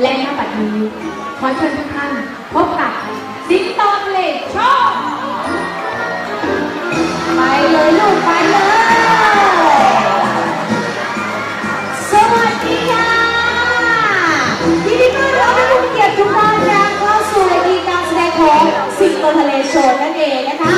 และนปัจจุบันขอเชิญทุกท่านพบกับสิงโตทะเลโชว์ไปเลยลูกไปเลย สวัสดีค่ะยินดีต้อนรับทุกเกียรทุกท่านนะเข้าสู่รายการแสดงของสิงโตทะเลโชว์นั่นเองนะคะ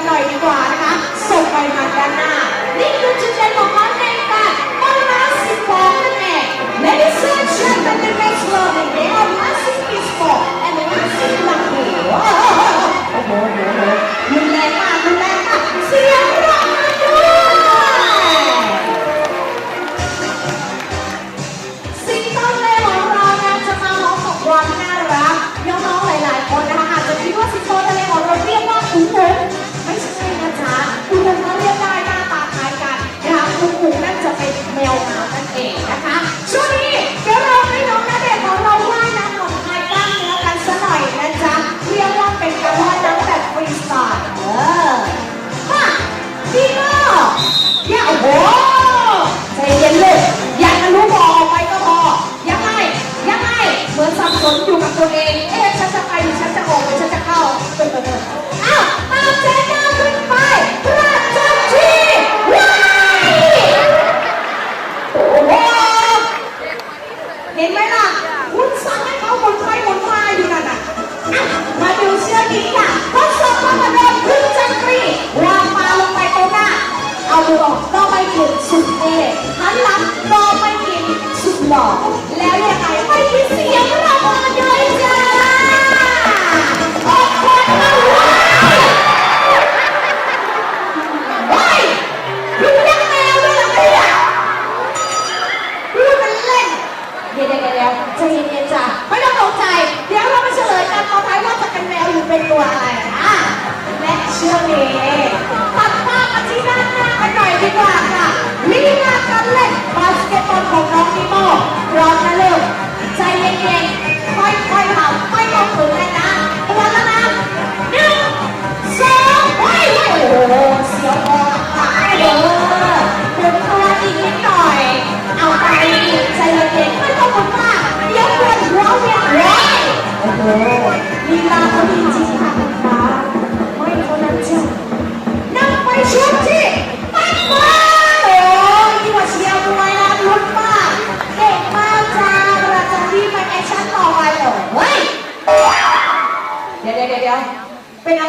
กันหน่อยดีกว่านะคะส่งไปทางด้านหน้า นี่คือจุดเด่นของเขาในการมานาสิบองนั่นเอง Ladies and gentlemen, the next loving day of massive is for and massive lucky. โอ้ ยวเดี๋ยวเดี๋วใจเย็นๆจ้ะไม่ต้องตกใจ เดี๋ยวเรามาเฉลยกันตอนท้ายว่าจะเป็นแมวหรือเป็นตัวอะไรอะและเชื่อเมย์ตัดภาพมาที่ด้านหน้ากันหน่อยดีกว่าค่ะลีลาการเล่นบาสเกตบอลของน้องนิโม่ร้อนนะลูกใจเย็นๆค่อยๆทำไม่ต้องฝืนเลยนะตัวละนะหนึ่งสองไปโอ้โหเสียวคอ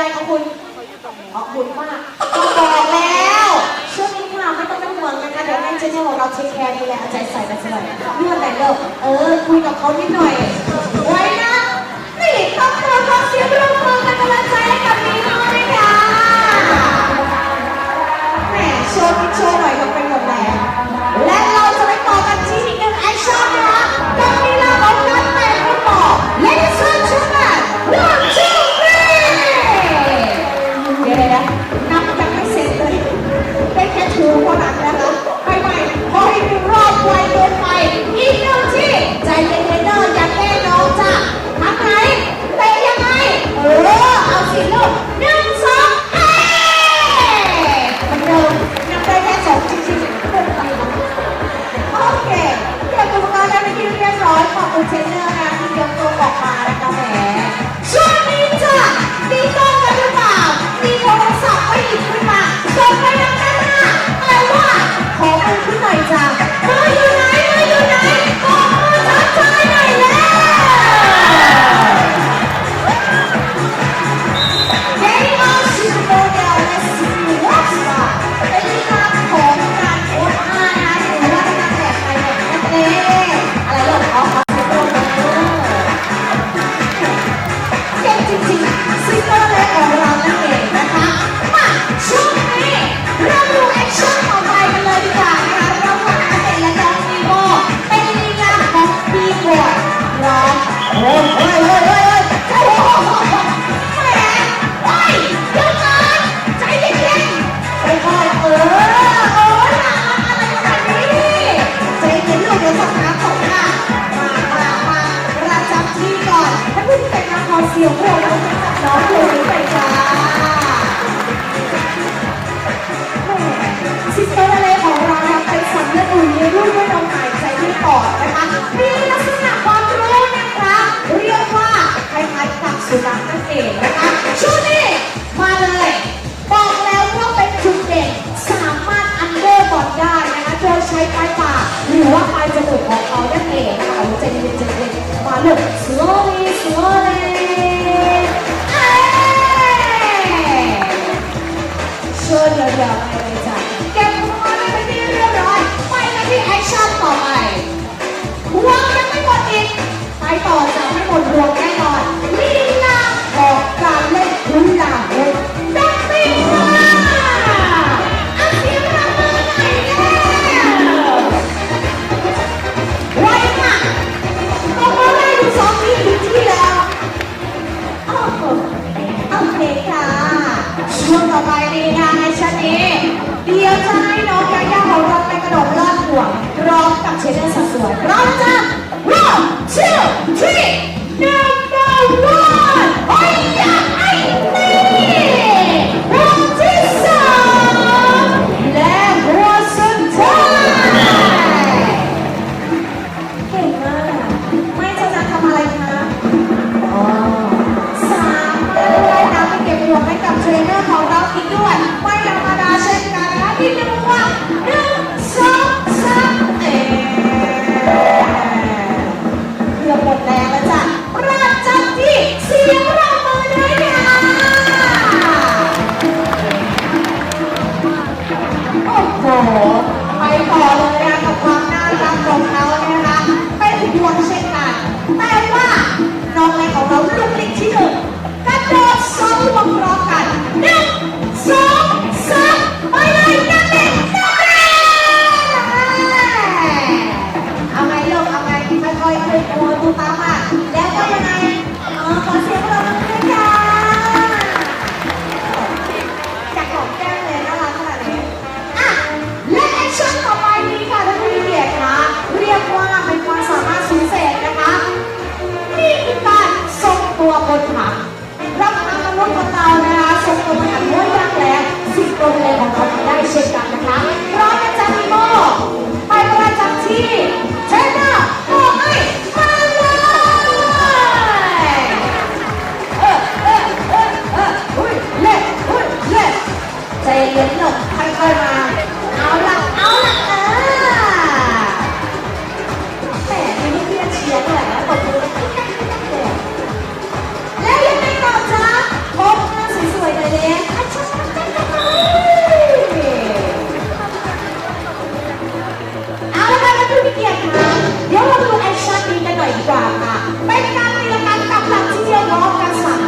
อะไรของคุณขอบคุณมากบอกแล้วช่วงนี้ค่ะไม่ต้องเป็นห่วงนะคะเดี๋ยวแม่เจนี่เของเราเทคแคร์ดูแลเอาใจใส่กันสักหน่อยเรื่องไหนเลิกเออคุยกับเขานิดหน่อยไว้นะนี่ต้องขอขอเสียงปรบมือเป็นกำลังใจใกับมีน้องด้วยคะแหมโชว์นิดโชว์หน่อยกับเป็น صوتي يا ตัวร้องกับเชเดอร์สัดส่วนพร้อมจ้ะ one two three number one เช่นกันนะคะพร้อมนจ๊ะพี่โมไปประจำที่